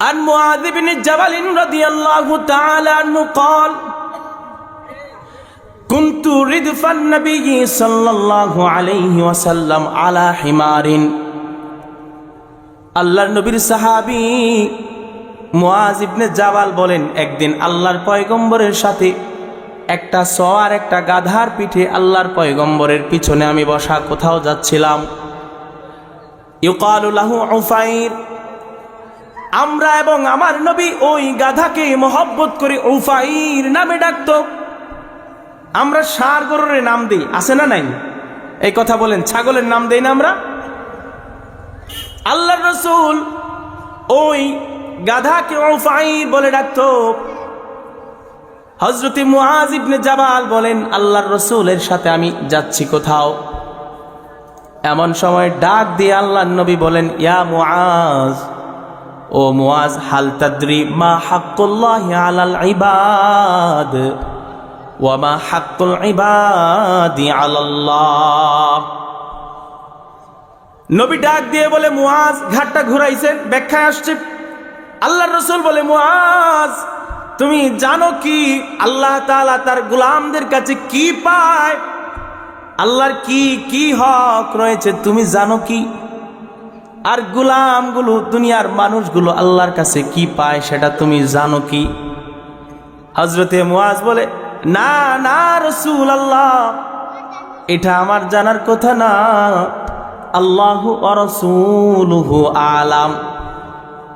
عن معاذ بن جبل رضي الله تعالى عنه قال كنت ردف النبي صلى الله عليه وسلم على حمار আল্লাহর নবীর সাহাবী মুআজ ইবনে জাবাল বলেন একদিন আল্লাহর পয়গম্বরের সাথে একটা সওয়ার একটা গাধার পিঠে আল্লাহর পয়গম্বরের পিছনে আমি বসা কোথাও যাচ্ছিলাম ইউকালু লাহু উফাইর আমরা এবং আমার নবী ওই গাধাকে মহব্বত করে উফাইর নামে ডাকত। আমরা সার গরুরের নাম দিই, আছে না নাই? এই কথা বলেন, ছাগলের নাম দেই না আমরা? আল্লাহ রসুল ওই গাধাকে উফাইর বলে ডাকত। হজরতি মুআজ ইবনে জাবাল বলেন, আল্লাহর রসুলের সাথে আমি যাচ্ছি কোথাও। এমন সময় ডাক দিয়ে আল্লাহ নবী বলেন, ইয়া মুআজ ও মুআজ, হাল তাদরি মা হাক্কুল্লাহি আলাল ইবাদ, ওয়া মা হাক্কুল ইবাদি আলাল্লাহ। নবী ডাক দিয়ে বলে, মুআজ, ঘাটটা ঘুরাইছেন, ব্যাখ্যায় আসছে। আল্লাহর রসুল বলে, মুআজ, তুমি জানো কি? আল্লাহ তাআলা তার গোলামদের কাছে কি পায়? আল্লাহর কি কি হক রয়েছে, তুমি জানো কি? আর গুলামগুলো দুনিয়ার মানুষগুলো আল্লাহর কাছে কি পায় সেটা তুমি জানো কি? হজরতে মুআজ বলে না না রসুল আল্লাহ এটা আমার জানার কথা না। আল্লাহ অরসুলহু আলাম।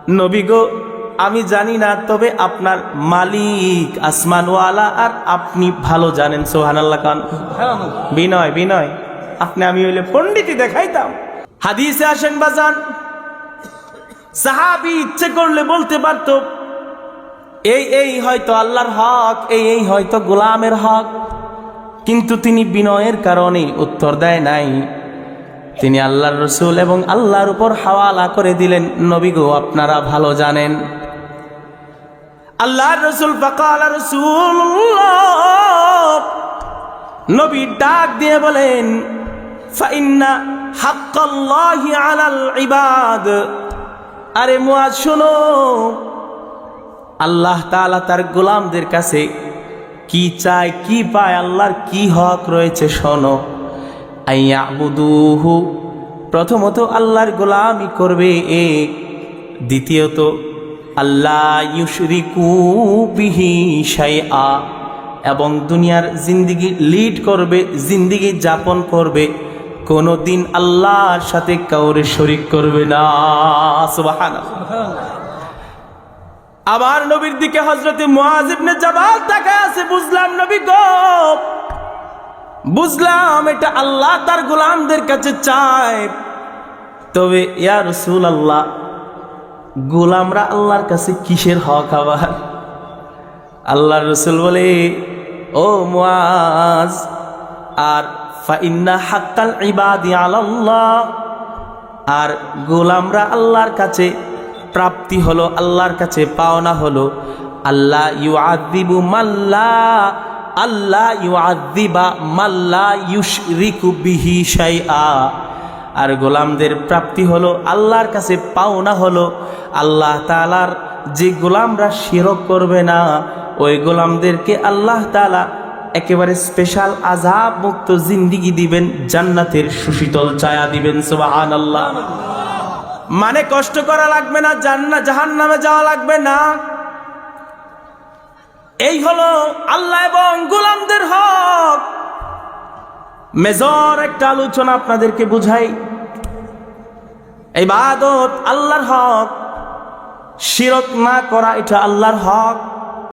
নবী গো আমি জানি না তবে আপনার মালিক আসমানওয়ালা আর আপনি ভালো জানেন সোহান আল্লাহ খান বিনয় বিনয় আপনি আমি হইলে পণ্ডিতই দেখাইতাম। হাদিসে আসেন বাজান। সাহাবি ইচ্ছে করলে বলতে পারত, এই এই হয়তো আল্লাহর হক, এই এই হয়তো গোলামের হক। কিন্তু তিনি বিনয়ের কারণে উত্তর দেয় নাই। তিনি আল্লাহর রসুল এবং আল্লাহর উপর হাওয়ালা করে দিলেন, নবী গো, আপনারা ভালো জানেন। আল্লাহর রসুল ফকাল রসুল নবী ডাক দিয়ে বলেন ইবাদ। আরে মুয়াজ, শোনো। আল্লাহ তাআলা তার গোলামদের কাছে কি চায়, কি পায়, আল্লাহর কি হক রয়েছে শোনো। আইয়াবুদুহু, প্রথমত আল্লাহর গোলামি করবে এ। দ্বিতীয়ত আল্লাহ ইউশরিকু বিহি শাইআ। এবং দুনিয়ার জিন্দিগি লিড করবে, জিন্দিগি যাপন করবে। কোনো দিন আল্লাহর সাথে কাউরে শরিক করবে না। আবার নবীর দিকে হজরতে মুআজিবনে জাবাল তাকায় আছে, বুঝলাম নবী গো। বুঝলাম এটা আল্লাহ তার গোলামদের কাছে চায়। তবে ইয়া রসুল আল্লাহ গোলামরা আল্লাহর কাছে কিসের হক আবার? আল্লাহ রসুল বলে, ও মুআজ, আর ফাইন্না আর গোলামরা আল্লাহর কাছে প্রাপ্তি হলো, আল্লাহর কাছে পাওনা হলো আল্লাহ you আদিবু Mallah Allah you Adiba মাল্লা ইউশরিকু বিহি শাইআ। আর গোলামদের প্রাপ্তি হলো, আল্লাহর কাছে পাওনা হলো, আল্লাহ তালার যে গোলামরা শিরক করবে না, ওই গোলামদেরকে আল্লাহ তালা একেবারে স্পেশাল আজাব মুক্ত জিন্দিগি দিবেন, জান্নাতের সুশীতল ছায়া দিবেন সুবাহান আল্লাহ মানে কষ্ট করা লাগবে না, জান্না জাহান নামে যাওয়া লাগবে না। এই হলো আল্লাহ এবং গোলামদের হক। মেজর একটা আলোচনা আপনাদেরকে বুঝাই। এই বাদত আল্লাহর হক, শিরক না করা এটা আল্লাহর হক।